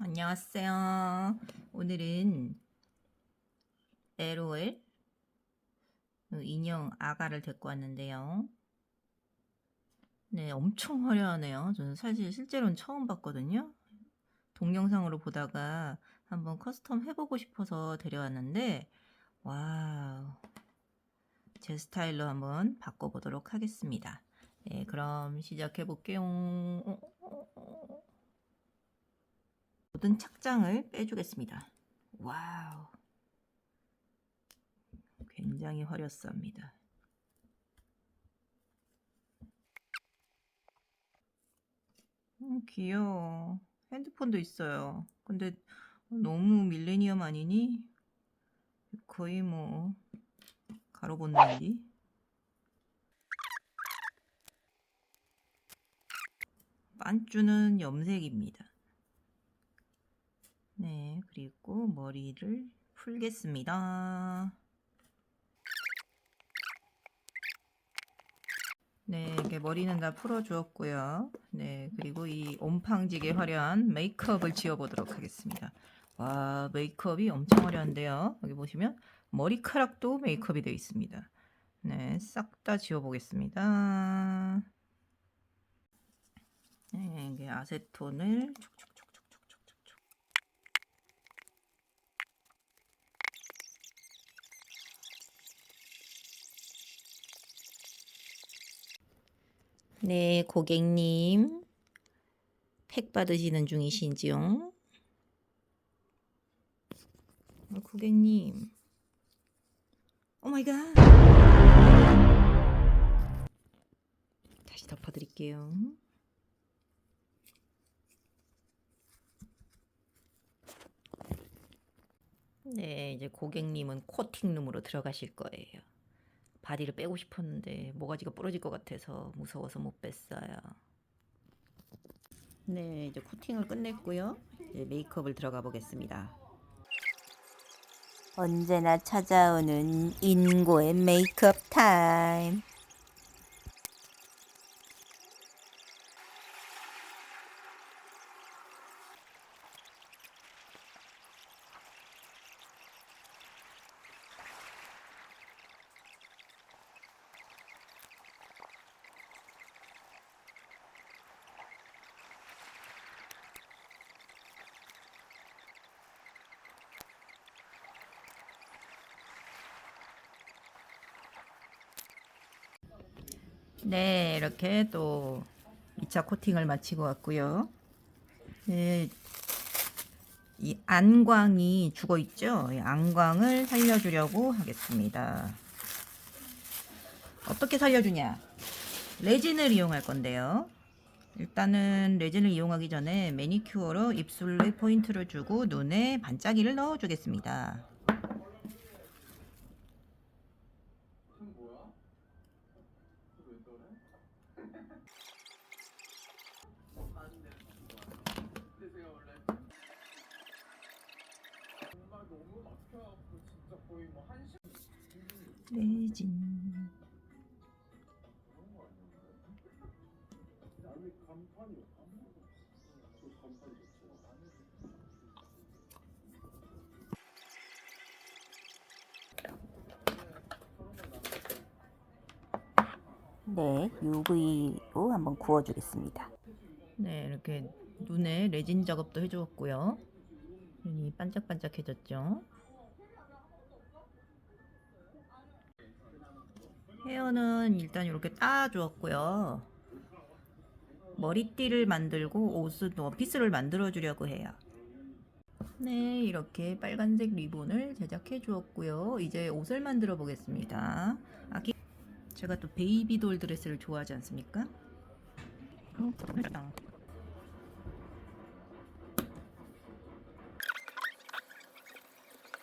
안녕하세요. 오늘은 LOL 그 인형 아가를 데리고 왔는데요. 네, 엄청 화려하네요. 저는 사실 실제로는 처음 봤거든요. 동영상으로 보다가 한번 커스텀 해보고 싶어서 데려왔는데, 와우. 제 스타일로 한번 바꿔보도록 하겠습니다. 네, 그럼 시작해볼게요. 모든 착장을 빼주겠습니다. 와우. 굉장히 화려합니다. 음, 귀여워. 핸드폰도 있어요. 근데 너무 밀레니엄 아니니? 거의 뭐 가로 본능이지. 반쭈는 염색입니다. 네, 그리고 머리를 풀겠습니다. 네, 이렇게 머리는 다 풀어주었고요. 네, 그리고 이 옴팡지게 화려한 메이크업을 지어보도록 하겠습니다. 와, 메이크업이 엄청 화려한데요. 여기 보시면 머리카락도 메이크업이 되어 있습니다. 네, 싹 다 지워보겠습니다. 네, 이게 아세톤을 촉촉촉촉촉촉촉. 네, 고객님. 팩 받으시는 중이신지요? 어, 고객님. 오 마이 갓. 다시 덮어 드릴게요. 네, 이제 고객님은 코팅룸으로 들어가실 거예요. 바디를 빼고 싶었는데 모가지가 부러질 것 같아서 무서워서 못 뺐어요. 네, 이제 코팅을 끝냈고요. 이제 메이크업을 들어가 보겠습니다. 언제나 찾아오는 인고의 메이크업 타임. 네, 이렇게 또 2차 코팅을 마치고 왔고요. 네, 이 안광이 죽어 있죠? 이 안광을 살려주려고 하겠습니다. 어떻게 살려주냐? 레진을 이용할 건데요. 일단은 레진을 이용하기 전에 매니큐어로 입술에 포인트를 주고 눈에 반짝이를 넣어주겠습니다. 레진. 네, UV로 한번 구워주겠습니다. 네, 이렇게 눈에 레진 작업도 해주었고요. 눈이 반짝반짝해졌죠. 헤어는 일단 이렇게 따주었고요. 머리띠를 만들고 옷은 원피스를 만들어 주려고 해요. 네, 이렇게 빨간색 리본을 제작해 주었고요. 이제 옷을 만들어 보겠습니다. 아기 제가 또 베이비 돌 드레스를 좋아하지 않습니까? 어, 맛있다.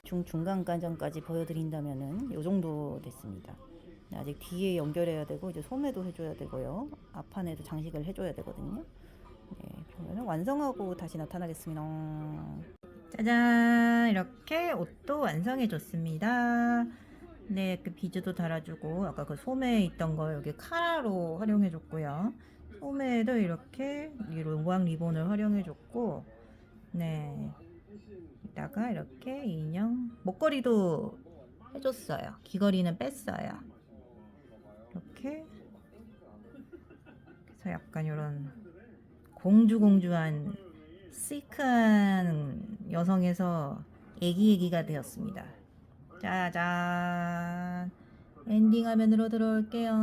중 중간 과정까지 보여드린다면은 요 정도 됐습니다. 네, 아직 뒤에 연결해야 되고 이제 소매도 해줘야 되고요. 앞판에도 장식을 해줘야 되거든요. 네, 그러면 완성하고 다시 나타나겠습니다. 짜잔 이렇게 옷도 완성해 줬습니다 네 그 비즈도 달아주고 아까 그 소매에 있던 거 여기 카라로 활용해 줬고요 소매에도 이렇게 이 로망 리본을 활용해 줬고 네. 이따가 이렇게 인형 목걸이도 해줬어요. 귀걸이는 뺐어요. 이렇게 그래서 약간 이런 공주 공주한 시크한 여성에서 애기애기가 되었습니다. 짜잔 엔딩 화면으로 들어올게요.